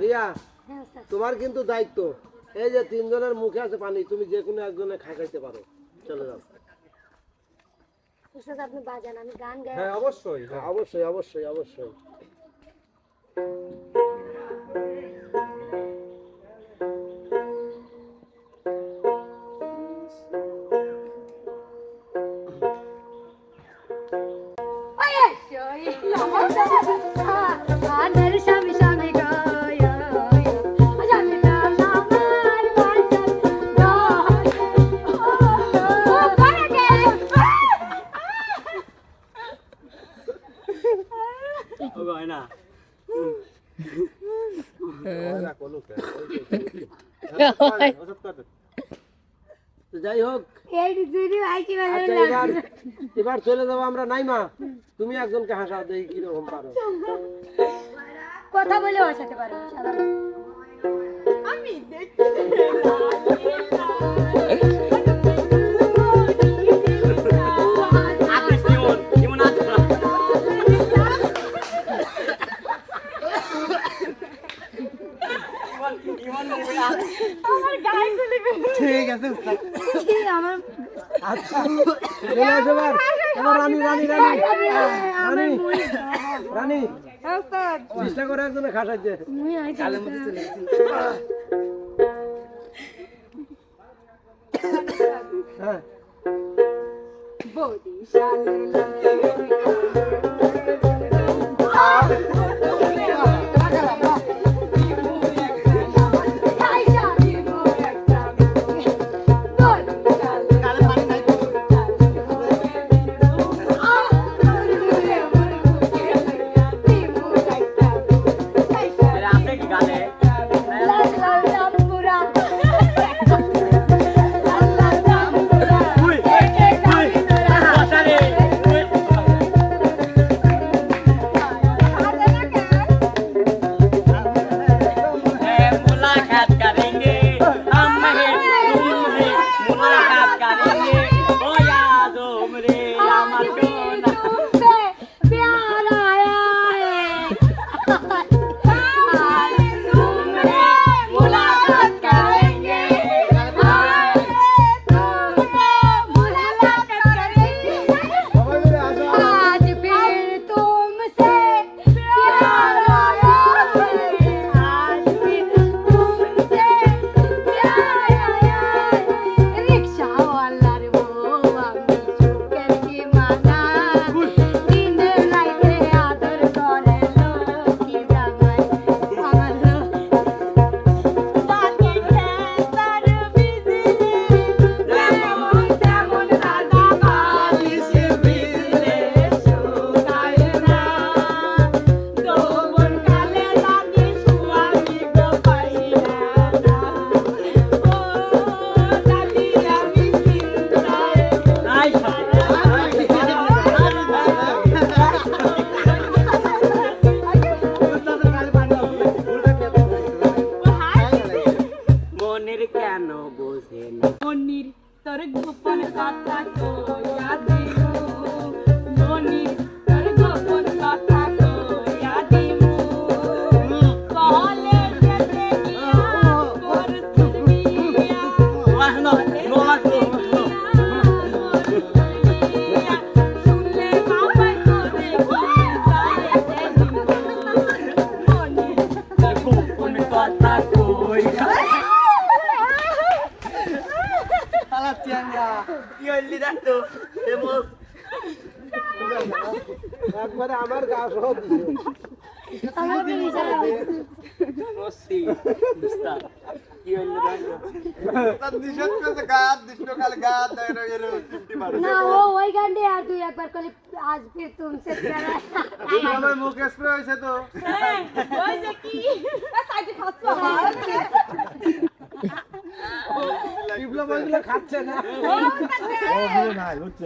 রিয়া হ্যাঁ তোমার কিন্তু দায়িত্ব। এই যে তিনজনের মুখে আছে পানি তুমি যে কোনো একজনে খাইতে পারো। চলে যাও। আপনি বাজান আমি গান গাই। হ্যাঁ অবশ্যই হ্যাঁ, অবশ্যই অবশ্যই অবশ্যই। যাই হোক এবার চলে যাব আমরা নাইমা তুমি একজনকে হাসা দেখি কীরকম পারো কথা বলে হাসাতে পারো ঠিক আছে আমার আচ্ছা। এবার। এবার রানী রানী রানী। চেষ্টা করে একজনে খাটাচ্ছে হ্যাঁ। বৌদি শালে কি হইলি দেখতো এমন একবারে আমার গা সহ দিছে। আমাকে ইশারা মস্তি উস্তাদ কি হইলি দেখতো না ও ওই আর তুই একবার করে আজ ফির তুমসে প্যার। আমার মুখ স্প্রে হয়েছে তো। ওই যে কি? সাইডে খাচ্ছ ওইগুলো খাচ্ছে না। ও নাই হচ্ছে